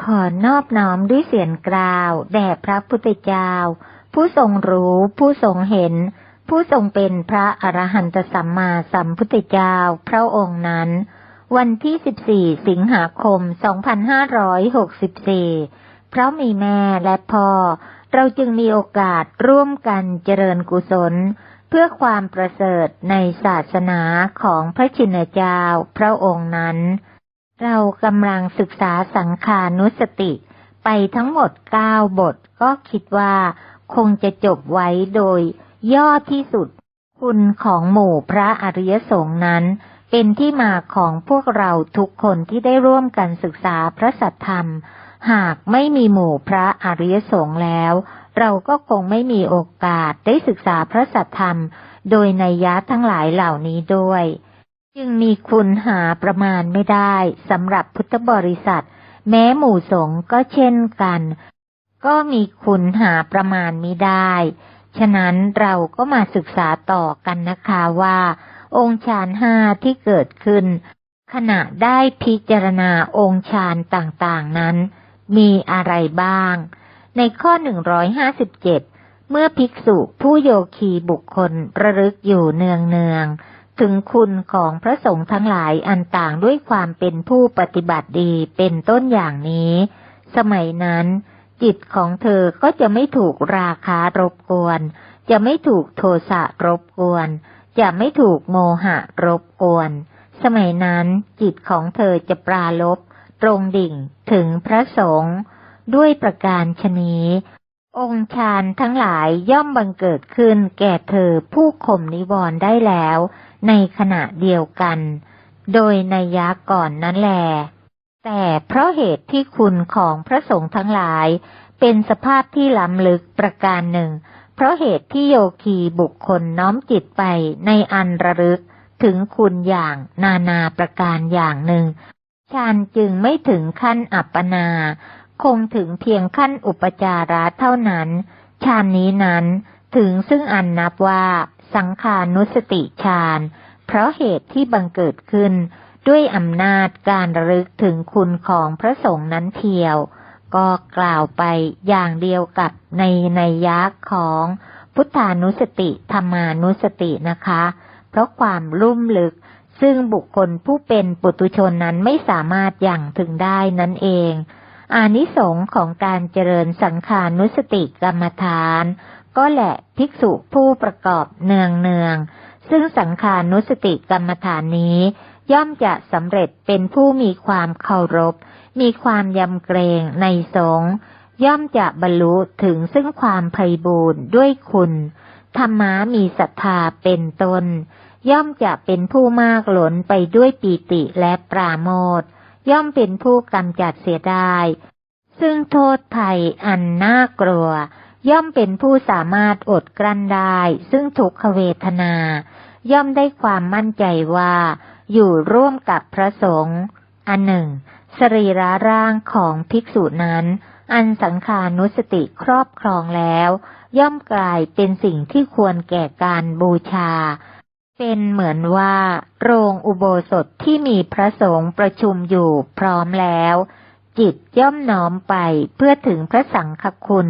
ขอนอบน้อมด้วยเสียงกล่าว แด่พระพุทธเจ้า ผู้ทรงรู้ผู้ทรงเห็น ผู้ทรงเป็นพระอรหันตสัมมาสัมพุทธเจ้าพระองค์นั้น วันที่ 14 สิงหาคม 2564 เพราะมีแม่และพ่อ เราจึงมีโอกาสร่วมกันเจริญกุศล เพื่อความประเสริฐในศาสนาของพระชินเจ้าพระองค์นั้น เรากำลังศึกษาสังขานุสติ ไปทั้งหมดเก้าบท ก็คิดว่า คงจะจบไว้โดย ย่อที่สุด คุณของหมู่พระอริยสงฆ์นั้น เป็นที่มาของพวกเราทุกคนที่ได้ร่วมกันศึกษาพระสัทธรรม หากไม่มีหมู่พระอริยสงฆ์แล้ว เราก็คงไม่มีโอกาสได้ศึกษาพระสัทธรรม โดยในยะทั้งหลายเหล่านี้ด้วย จึงมีคุณหาประมาณไม่ได้สำหรับพุทธบริษัท แม้หมู่สงฆ์ก็เช่นกัน ก็มีคุณหาประมาณไม่ได้ ฉะนั้นเราก็มาศึกษาต่อกันนะคะว่า องค์ฌานห้าที่เกิดขึ้น ขณะได้พิจารณาองค์ฌานต่างๆนั้น มีอะไรบ้าง ในข้อ 157 เมื่อภิกษุผู้โยคีบุคคลระลึกอยู่เนืองเนืองๆ ถึงคุณของพระสงฆ์ทั้งหลายอันต่างด้วยความเป็นผู้ปฏิบัติดีเป็นต้นอย่างนี้ สมัยนั้น จิตของเธอก็จะไม่ถูกราคารบกวน จะไม่ถูกโทสะรบกวน จะไม่ถูกโมหะรบกวน สมัยนั้นจิตของเธอจะปราลบตรงดิ่งถึงพระสงฆ์ด้วยประการชนี้ องค์ฌานทั้งหลายย่อมบังเกิดขึ้นแก่เธอผู้ข่มนิวรณ์ได้แล้ว ในขณะเดียวกัน โดยในยะก่อนนั้นแล แต่เพราะเหตุที่คุณของพระสงฆ์ทั้งหลาย เป็นสภาพที่ล้ำลึกประการหนึ่ง เพราะเหตุที่โยคีบุคคลน้อมจิตไปในอันระลึกถึงคุณอย่างนานาประการอย่างหนึ่งฌานจึงไม่ถึงขั้นอัปปนา คงถึงเพียงขั้นอุปจาระเท่านั้น ฌานนี้นั้นถึงซึ่งอันนับว่าสังขานุสติฌาน เพราะเหตุที่บังเกิดขึ้นด้วยอำนาจการระลึกถึงคุณของพระสงฆ์นั้นเทียว ก็กล่าวไปอย่างเดียวกับในในยักษ์ของพุทธานุสติธรรมานุสตินะคะ เพราะความลุ่มลึกซึ่งบุคคลผู้เป็นปุตุชนนั้นไม่สามารถอย่างถึงได้นั่นเอง อานิสงส์ของการเจริญสังขานุสติกรรมฐาน ก็แหละภิกษุผู้ประกอบเนืองเนือง ซึ่งสังขานุสติกรรมฐานนี้ ย่อมจะสำเร็จเป็นผู้มีความเคารพ มีความยำเกรงในสงฆ์ย่อมจะบรรลุถึงซึ่งความไพบูรณ์ด้วยคุณธรรมะมีศรัทธาเป็นตน ย่อมจะเป็นผู้มากหลนไปด้วยปีติและปราโมทย์ ย่อมเป็นผู้กำจัดเสียได้ ซึ่งโทษภัยอันน่ากลัว ย่อมเป็นผู้สามารถอดกลั้นได้ ซึ่งทุกขเวทนา ย่อมได้ความมั่นใจว่า อยู่ร่วมกับพระสงฆ์อันหนึ่ง สรีระร่างของภิกษุนั้น อันสังขานุสติครอบครองแล้ว ย่อมกลายเป็นสิ่งที่ควรแก่การบูชา เป็นเหมือนว่า โรงอุโบสถที่มีพระสงฆ์ประชุมอยู่พร้อมแล้ว จิตย่อมน้อมไปเพื่อถึงพระสังฆคุณ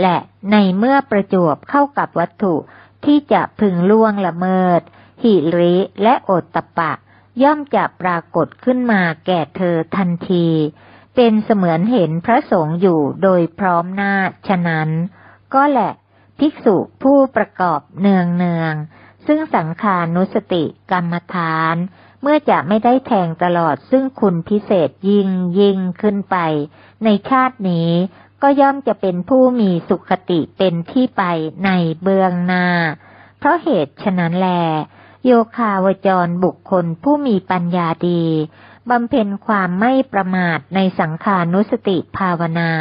และในเมื่อประจวบเข้ากับวัตถุที่จะพึงล่วงละเมิด หิริและโอตตะปะ ย่อมจะปรากฏขึ้นมาแก่เธอทันที เป็นเสมือนเห็นพระสงฆ์อยู่โดยพร้อมหน้าฉะนั้น ก็แหละ ภิกษุผู้ประกอบเนืองเนือง ซึ่งสังขานุสติกรรมฐาน เมื่อจะไม่ได้แทงตลอดซึ่งคุณพิเศษยิ่งยิ่งขึ้นไป ในชาตินี้ก็ย่อมจะเป็นผู้มีสุขติเป็นที่ไปในเบื้องหน้า เพราะเหตุฉะนั้นแล โยคาวจรบุคคลผู้มีปัญญาดีบำเพ็ญความไม่ประมาทในสังขานุสติภาวนา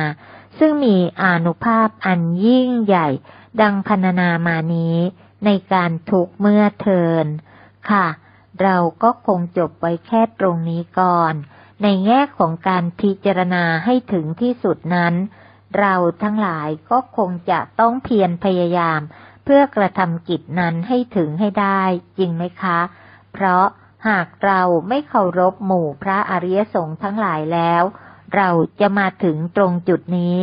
ซึ่งมีอนุภาพอันยิ่งใหญ่ดังพรรณนามานี้ ในการทุกเมื่อเทิน ค่ะ เราก็คงจบไว้แค่ตรงนี้ก่อน ในแง่ของการพิจารณาให้ถึงที่สุดนั้น เราทั้งหลายก็คงจะต้องเพียรพยายาม เพื่อกระทำกิจนั้นให้ถึงให้ได้ จริงไหมคะ เพราะหากเราไม่เคารพหมู่พระอริยสงฆ์ทั้งหลายแล้ว เราจะมาถึงตรงจุดนี้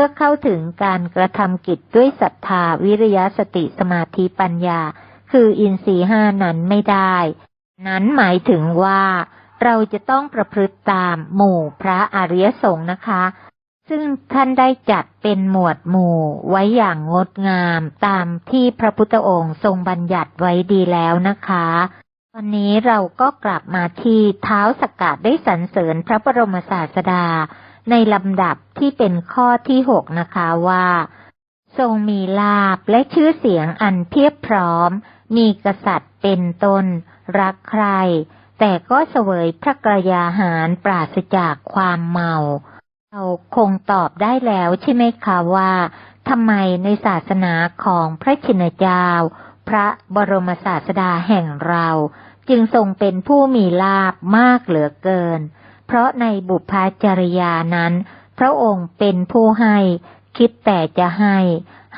พื่อเข้าถึงการกระทำกิจด้วยศรัทธาวิริยะสติสมาธิปัญญา คืออินทรีห้านั้นไม่ได้ นั้นหมายถึงว่าเราจะต้องประพฤติตามหมู่พระอริยสงฆ์นะคะ ซึ่งท่านได้จัดเป็นหมวดหมู่ไว้อย่างงดงามตามที่พระพุทธองค์ทรงบัญญัติไว้ดีแล้วนะคะวันนี้เราก็กลับมาที่เท้าสกกัดได้สรรเสริญพระบรมศาสดา ในลำดับที่เป็นข้อที่หกนะคะว่า ทรงมีลาบและชื่อเสียงอันเพียบพร้อม มีกษัตริย์เป็นต้น รักใคร แต่ก็เสวยพระกรยาหารปราศจากความเมาเราคงตอบได้แล้วใช่ไหมคะว่าทำไมในศาสนาของพระชินเจ้า พระบรมศาสดาแห่งเรา จึงทรงเป็นผู้มีลาบมากเหลือเกิน เพราะในบุพจริยานั้น พระองค์เป็นผู้ให้ คิดแต่จะให้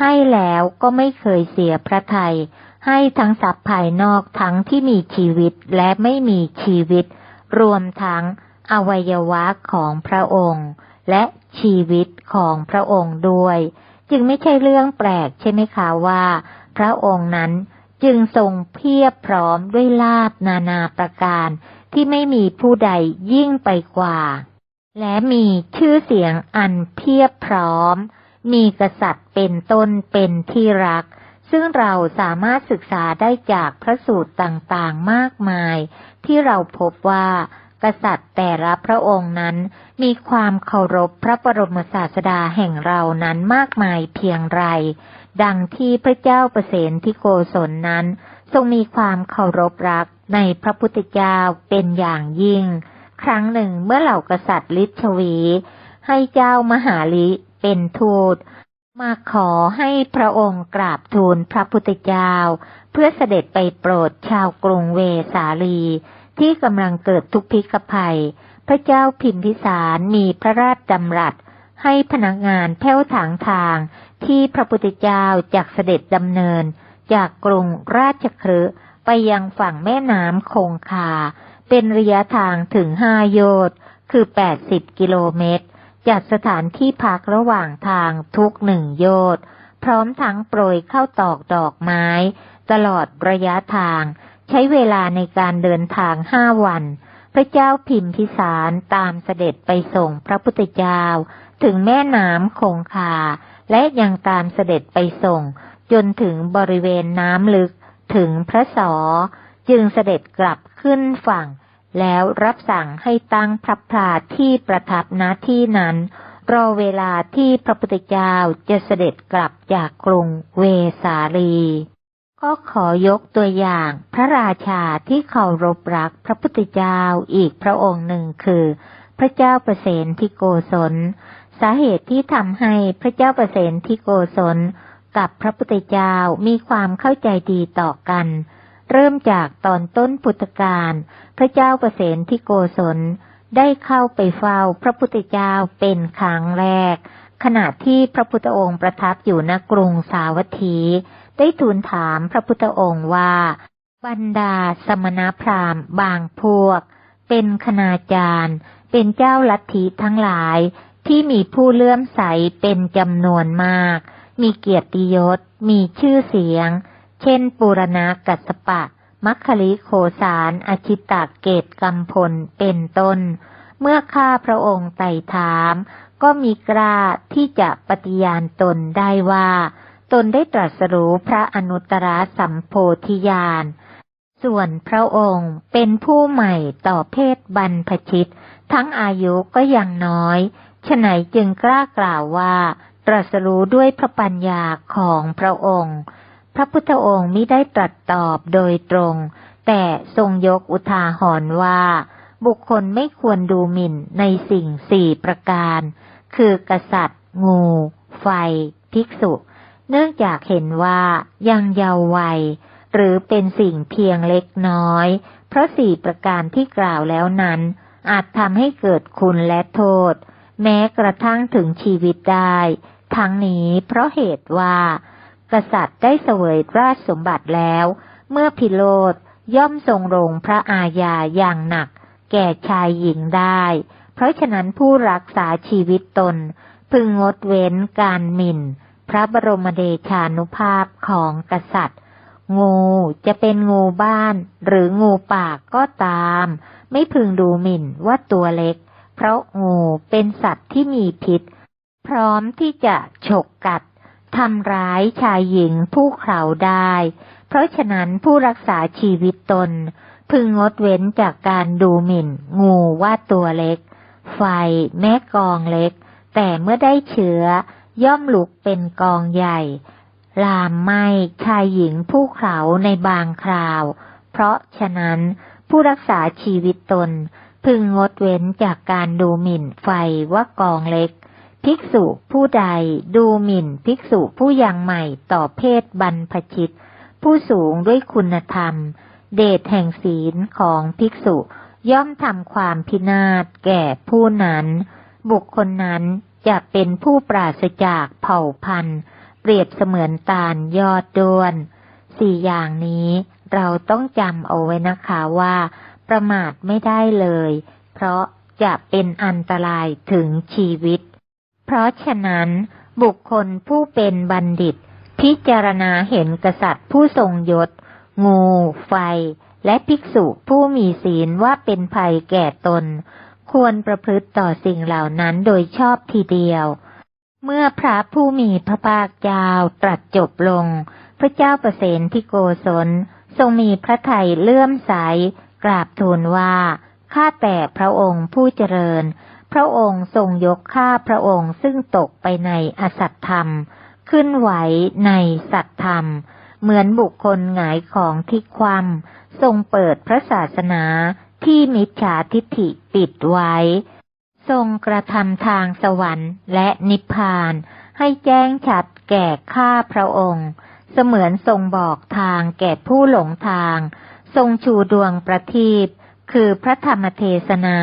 ให้แล้วก็ไม่เคยเสียพระทยัยให้ทั้งสัพภายนอกทั้งที่มีชีวิตและไม่มีชีวิต รวมทั้งอวัยวะของพระองค์ และชีวิตของพระองค์ด้วย จึงไม่ใช่เรื่องแปลกใช่ไหมคะว่า พระองค์นั้นจึงทรงเพียบพร้อมด้วยลาบนานาประการ ที่ไม่มีผู้ใดยิ่งไปกว่า และมีชื่อเสียงอันเพียบพร้อม มีกษัตริย์เป็นต้นเป็นที่รัก ซึ่งเราสามารถศึกษาได้จากพระสูตรต่างๆมากมาย ที่เราพบว่ากษัตริย์แต่ละพระองค์นั้น มีความเคารพพระบรมศาสดาแห่งเรานั้นมากมายเพียงไร ดังที่พระเจ้าประเสนที่โกศลนั้น ทรงมีความเคารพรัก ในพระพุทธเจ้าเป็นอย่างยิ่ง ครั้งหนึ่งเมื่อเหล่ากษัตริย์ลิชวี ให้เจ้ามหาลิเป็นทูต มาขอให้พระองค์กราบทูลพระพุทธเจ้า เพื่อเสด็จไปโปรดชาวกรุงเวสาลี ที่กำลังเกิดทุกพิกภัย พระเจ้าพิมพิสารมีพระราชดำรัสให้พนักงานแผ้วถางทางที่พระพุทธเจ้าจากเสด็จดำเนิน จากกรุงราชคฤห์ ไปยังฝั่งแม่น้ำคงคา เป็นระยะทางถึงห้าโยชน์คือแปดสิบกิโลเมตร จัดสถานที่พักระหว่างทางทุกหนึ่งโยชน์พร้อมทั้งโปรยเข้าตอกดอกไม้ ตลอดระยะทาง ใช้เวลาในการเดินทางห้าวัน พระเจ้าพิมพิสารตามเสด็จไปส่งพระพุทธเจ้า ถึงแม่น้ำคงคา และยังตามเสด็จไปส่ง จนถึงบริเวณน้ำลึก ถึงพระสอจึงเสด็จกลับขึ้นฝั่ง แล้วรับสั่งให้ตั้งพระพลาที่ประทับณที่นั้น รอเวลาที่พระพุทธเจ้าจะเสด็จกลับจากกรุงเวสาลี ก็ขอยกตัวอย่างพระราชาที่เคารพรักพระพุทธเจ้าอีกพระองค์หนึ่งคือ พระเจ้าประเสนที่โกศลสาเหตุที่ทำให้พระเจ้าประเสนที่โกศล กับพระพุทธเจ้ามีความเข้าใจดีต่อกัน เริ่มจากตอนต้นพุทธกาลพระเจ้าประเสนที่โกศลได้เข้าไปเฝ้าพระพุทธเจ้าเป็นครั้งแรก ขณะที่พระพุทธองค์ประทับอยู่ณกรุงสาวัตถี ได้ทูลถามพระพุทธองค์ว่า บรรดาสมณพราหมณ์บางพวก เป็นคณาจารย์ เป็นเจ้าลัทธิทั้งหลายที่มีผู้เลื่อมใสเป็นจำนวนมาก มีเกียรติยศ มีชื่อเสียง เช่น ปุรณะกัสปะ มัคคลิโคสารอชิตาเกตกำพล เป็นต้น เมื่อข้าพระองค์ไต่ถาม ก็มีกล้าที่จะปฏิญาณตนได้ว่า ตนได้ตรัสรู้พระอนุตตรสัมโพธิญาณ ส่วนพระองค์เป็นผู้ใหม่ต่อเพศบรรพชิต ทั้งอายุก็ยังน้อยฉไหนจึงกล้ากล่าวว่า รัสรู้ด้วยพระปัญญาของพระองค์ พระพุทธองค์มิได้ตรัสตอบโดยตรง แต่ทรงยกอุทาหรณ์ว่า บุคคลไม่ควรดูหมิ่นในสิ่งสี่ประการ คือกษัตริย์ งู ไฟ ภิกษุ เนื่องจากเห็นว่ายังเยาว์วัย หรือเป็นสิ่งเพียงเล็กน้อย เพราะสี่ประการที่กล่าวแล้วนั้น อาจทำให้เกิดคุณและโทษแม้กระทั่งถึงชีวิตได้ ทั้งนี้เพราะเหตุว่า กษัตริย์ได้เสวยราชสมบัติแล้ว เมื่อพิโรธย่อมทรงลงพระอาญาอย่างหนัก แก่ชายหญิงได้ เพราะฉะนั้นผู้รักษาชีวิตตน พึงงดเว้นการหมิ่น พระบรมเดชานุภาพของกษัตริย์ งูจะเป็นงูบ้าน หรืองูปากก็ตาม ไม่พึงดูหมิ่นว่าตัวเล็ก เพราะงูเป็นสัตว์ที่มีพิษ พร้อมที่จะฉกกัดทำร้ายชายหญิงผู้เขาได้ เพราะฉะนั้นผู้รักษาชีวิตตน พึงงดเว้นจากการดูหมิ่น งูว่าตัวเล็ก ไฟแม้กองเล็ก แต่เมื่อได้เชื้อย่อมลุกเป็นกองใหญ่ ลามไหม้ชายหญิงผู้เขาในบางคราว เพราะฉะนั้นผู้รักษาชีวิตตน พึงงดเว้นจากการดูหมิ่นไฟว่ากองเล็ก ภิกษุผู้ใดดูหมิ่นภิกษุผู้ยังใหม่ต่อเพศบรรพชิต ผู้สูงด้วยคุณธรรม เดชแห่งศีลของภิกษุย่อมทำความพินาศแก่ผู้นั้น บุคคลนั้นจะเป็นผู้ปราศจากเผ่าพันธุ์ เปรียบเสมือนตาลยอดด้วน สี่อย่างนี้เราต้องจำเอาไว้นะคะว่า ประมาทไม่ได้เลย เพราะจะเป็นอันตรายถึงชีวิต เพราะฉะนั้น บุคคลผู้เป็นบัณฑิต พิจารณาเห็นกษัตริย์ผู้ทรงยศ งู ไฟ และภิกษุผู้มีศีลว่าเป็นภัยแก่ตน ควรประพฤติต่อสิ่งเหล่านั้นโดยชอบทีเดียว เมื่อพระผู้มีพระภาคเจ้าตรัสจบลง พระเจ้าประเสนที่โกศลทรงมีพระทัยเลื่อมใส กราบทูลว่า ข้าแต่พระองค์ผู้เจริญ พระองค์ทรงยกข้าพระองค์ซึ่งตกไปในอสัตธรรม ขึ้นไหวในสัตธรรม เหมือนบุคคลหงายของที่ความทรงเปิดพระศาสนาที่มิจฉาทิฏฐิปิดไว้ ทรงกระทำทางสวรรค์และนิพพาน ให้แจ้งชัดแก่ข้าพระองค์ เสมือนทรงบอกทางแก่ผู้หลงทาง ทรงชูดวงประทีปคือพระธรรมเทศนา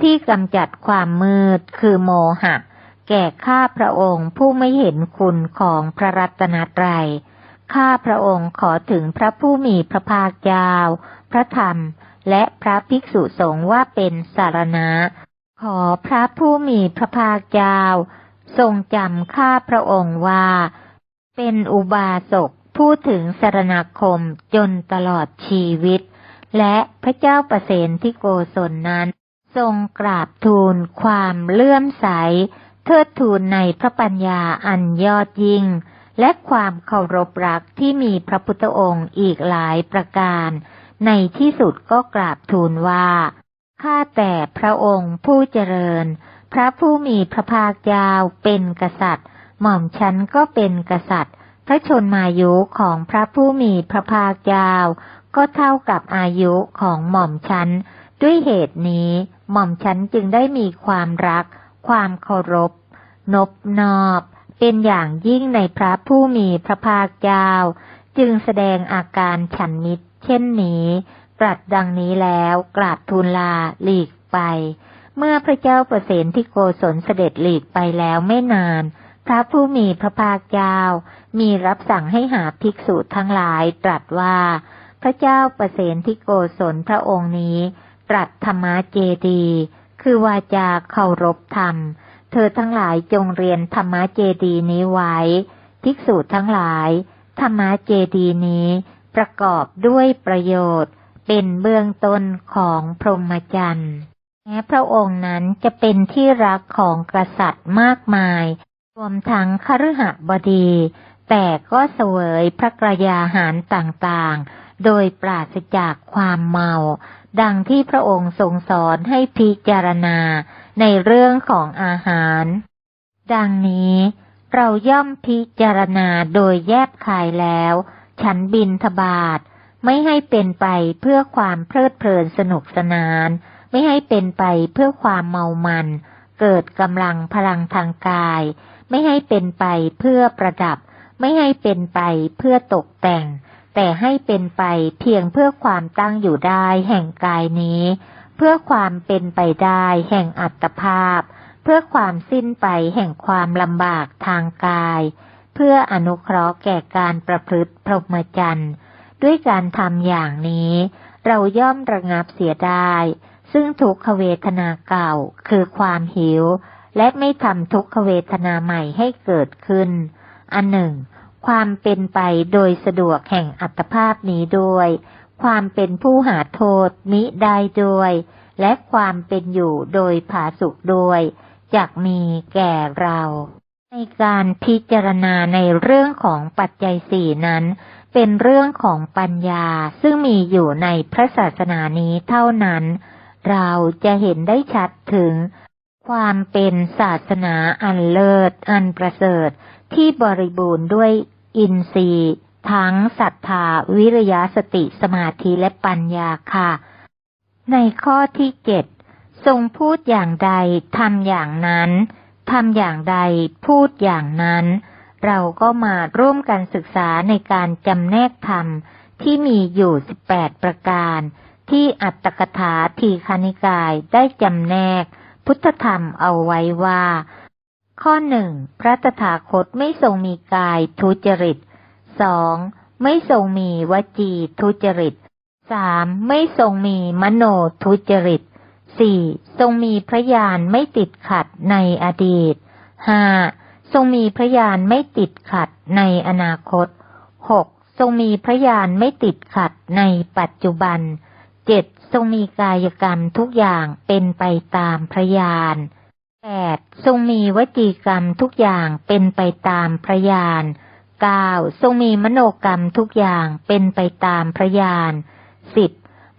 ที่กำจัดความมืดคือโมหะ แก่ข้าพระองค์ผู้ไม่เห็นคุณของพระรัตนตรัย ข้าพระองค์ขอถึงพระผู้มีพระภาคเจ้า พระธรรม และพระภิกษุสงฆ์ว่าเป็นสารณะ ขอพระผู้มีพระภาคเจ้า ทรงจำข้าพระองค์ว่า เป็นอุบาสกผู้ถึงสารณคมจนตลอดชีวิต และพระเจ้าประเสนที่โกศลนั้น ทรงกราบทูลความเลื่อมใส เทิดทูนในพระปัญญาอันยอดยิ่ง และความเคารพรักที่มีพระพุทธองค์อีกหลายประการ ในที่สุดก็กราบทูลว่าข้าแต่พระองค์ผู้เจริญ พระผู้มีพระภาคเจ้าเป็นกษัตริย์ หม่อมฉันก็เป็นกษัตริย์ พระชนมายุของพระผู้มีพระภาคเจ้าก็เท่ากับอายุของหม่อมฉัน ด้วยเหตุนี้ หม่อมฉันจึงได้มีความรัก ความเคารพ นบนอบ เป็นอย่างยิ่งในพระผู้มีพระภาคเจ้า จึงแสดงอาการฉันมิตร เช่นนี้ตรัสดังนี้แล้วกราบทูลลาหลีกไป เมื่อพระเจ้าประเสนที่โกศลเสด็จหลีกไปแล้วไม่นาน พระผู้มีพระภาคเจ้า มีรับสั่งให้หาภิกษุทั้งหลายตรัสว่า พระเจ้าประเสนที่โกศลพระองค์นี้ ตรัสธรรมเจดี คือวาจาเคารพธรรม เธอทั้งหลายจงเรียนธรรมเจดีนี้ไว้ ภิกษุทั้งหลาย ธรรมเจดีนี้ ประกอบด้วยประโยชน์ เป็นเบื้องต้นของพรหมจรรย์แม้พระองค์นั้นจะเป็นที่รักของกษัตริย์มากมาย รวมทั้งคฤหบดี แต่ก็เสวยพระกรยาหารต่างๆ โดยปราศจากความเมา ดังที่พระองค์ทรงสอนให้พิจารณาในเรื่องของอาหาร ดังนี้เราย่อมพิจารณาโดยแยบคายแล้ว ฉันบินทบาทไม่ให้เป็นไปเพื่อความเพลิดเพลินสนุกสนาน ไม่ให้เป็นไปเพื่อความเมามัน เกิดกำลังพลังทางกาย ไม่ให้เป็นไปเพื่อประดับ ไม่ให้เป็นไปเพื่อตกแต่ง แต่ให้เป็นไปเพียงเพื่อความตั้งอยู่ได้แห่งกายนี้ เพื่อความเป็นไปได้แห่งอัตภาพ เพื่อความสิ้นไปแห่งความลำบากทางกาย เพื่ออนุเคราะห์แก่การประพฤติพรหมจรรย์ด้วยการทำอย่างนี้ เราย่อมระงับเสียได้ ซึ่งทุกขเวทนาเก่าคือความหิว และไม่ทำทุกขเวทนาใหม่ให้เกิดขึ้น อันหนึ่ง ความเป็นไปโดยสะดวกแห่งอัตภาพนี้ด้วย ความเป็นผู้หาโทษมิได้ด้วย และความเป็นอยู่โดยผาสุกด้วยจักมีแก่เรา ในการพิจารณาในเรื่องของปัจจัยสี่นั้น เป็นเรื่องของปัญญาซึ่งมีอยู่ในพระศาสนานี้เท่านั้น เราจะเห็นได้ชัดถึงความเป็นศาสนาอันเลิศอันประเสริฐที่บริบูรณ์ด้วย อินทรีย์ ทั้งศรัทธาวิริยะสติสมาธิและปัญญาค่ะ ในข้อที่เจ็ดทรงพูดอย่างใดทำอย่างนั้นทำอย่างใดพูดอย่างนั้น เราก็มาร่วมกันศึกษาในการจำแนกธรรมที่มีอยู่สิบแปดประการ ที่อัตตกถาทีคณิกายได้จำแนก พุทธธรรมเอาไว้ว่า ข้อหนึ่งพระตถาคตไม่ทรงมีกายทุจริตสองไม่ทรงมีวจีทุจริตสามไม่ทรงมีมโนทุจริตสี่ทรงมีพระญาณไม่ติดขัดในอดีตห้าทรงมีพระญาณไม่ติดขัดในอนาคตหกทรงมีพระญาณไม่ติดขัดในปัจจุบันเจ็ดทรงมีกายกรรมทุกอย่างเป็นไปตามพระญาณ แปดทรงมีวจีกรรมทุกอย่างเป็นไปตามพระญาณเก้าทรงมีมโนกรรมทุกอย่างเป็นไปตามพระญาณสิบ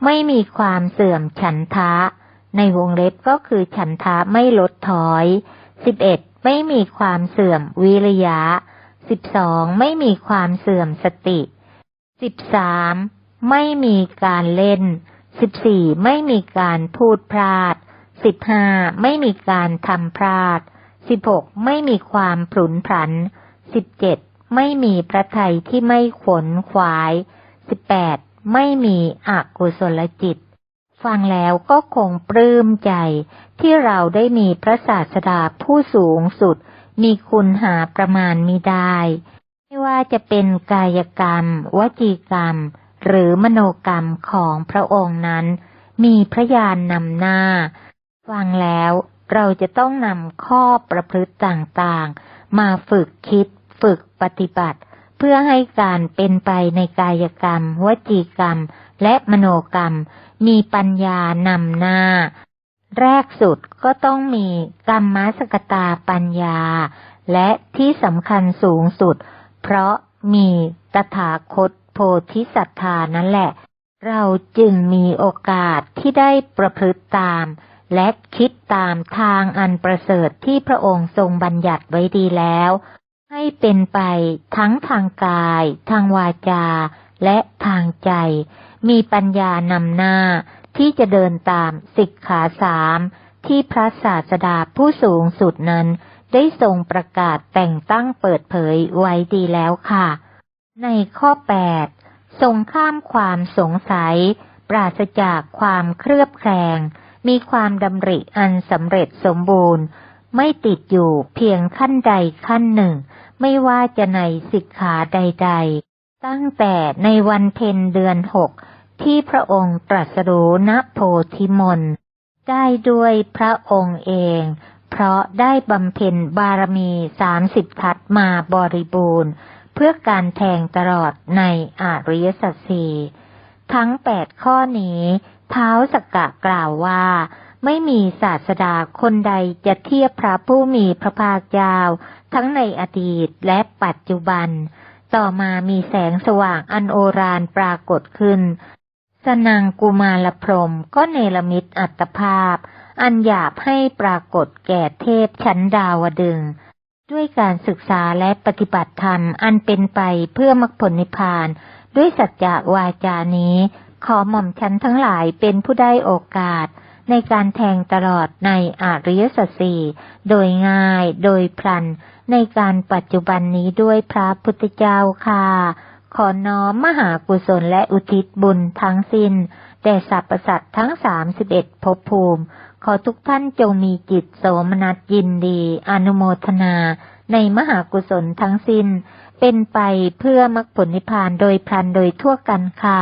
ไม่มีความเสื่อมฉันทะ ในวงเล็บก็คือฉันทะไม่ลดถอยสิบเอ็ดไม่มีความเสื่อมวิริยะสิบสองไม่มีความเสื่อมสติสิบสามไม่มีการเล่นสิบสี่ไม่มีการพูดพลาด สิบห้าไม่มีการทำพลาดสิบหกไม่มีความผุนผันสิบเจ็ดไม่มีพระไทยที่ไม่ขวนขวายสิบแปดไม่มีอกุศลจิต ฟังแล้วก็คงปลื้มใจ ที่เราได้มีพระศาสดาผู้สูงสุด มีคุณหาประมาณมิได้ ไม่ว่าจะเป็นกายกรรม วจีกรรม หรือมโนกรรมของพระองค์นั้น มีพระญาณนำหน้า ฟังแล้วเราจะต้องนำข้อประพฤติต่างๆ มาฝึกคิดฝึกปฏิบัติ เพื่อให้การเป็นไปในกายกรรม วจีกรรม และมโนกรรม มีปัญญานำหน้า แรกสุดก็ต้องมีกรรมสกตาปัญญา และที่สำคัญสูงสุด เพราะมีตถาคตโพธิสัตธานั่นแหละ เราจึงมีโอกาสที่ได้ประพฤติตาม และคิดตามทางอันประเสริฐที่พระองค์ทรงบัญญัติไว้ดีแล้ว ให้เป็นไปทั้งทางกาย ทางวาจา และทางใจ มีปัญญานำหน้าที่จะเดินตามสิกขาสามที่พระศาสดาผู้สูงสุดนั้นได้ทรงประกาศแต่งตั้งเปิดเผยไว้ดีแล้วค่ะ ในข้อแปดทรงข้ามความสงสัย ปราศจากความเครือบแคลง มีความดำริอันสำเร็จสมบูรณ์ ไม่ติดอยู่เพียงขั้นใดขั้นหนึ่ง ไม่ว่าจะในสิกขาใด ๆ ตั้งแต่ในวันเพ็ญเดือนหกที่พระองค์ตรัสรู้ณโพธิมนได้ด้วยพระองค์เอง เพราะได้บำเพ็ญบารมีสามสิบทัศมาบริบูรณ์ เพื่อการแทงตลอดในอริยสัจสี่ทั้งแปดข้อนี้ ท้าสกกะกล่าวว่า ไม่มีศาสดาคนใดจะเทียบพระผู้มีพระภาคเจ้า ทั้งในอดีตและปัจจุบัน ต่อมามีแสงสว่างอันโอรานปรากฏขึ้น สนางกุมารพรมก็เนรมิตอัตภาพ อันหยาบให้ปรากฏแก่เทพชั้นดาวดึงด้วยการศึกษาและปฏิบัติธรรมอันเป็นไปเพื่อมรรคผลนิพพาน ด้วยสัจจะวาจานี้ ขอหม่อมชั้นทั้งหลายเป็นผู้ได้โอกาส ในการแทงตลอดในอริยสัจสี่โดยง่าย โดยพลัน ในการปัจจุบันนี้ด้วยพระพุทธเจ้าค่ะ ขอน้อมมหากุศลและอุทิศบุญทั้งสิน้นแด่สรรพสัตว์ทั้งสามสิบเอ็ดภพภูมิ ขอทุกท่านจงมีจิตโสมนัสยินดี อนุโมทนา ในมหากุศลทั้งสิน้น เป็นไปเพื่อมรรคผลนิพพานโดยพลันโดยทั่วกันค่ะ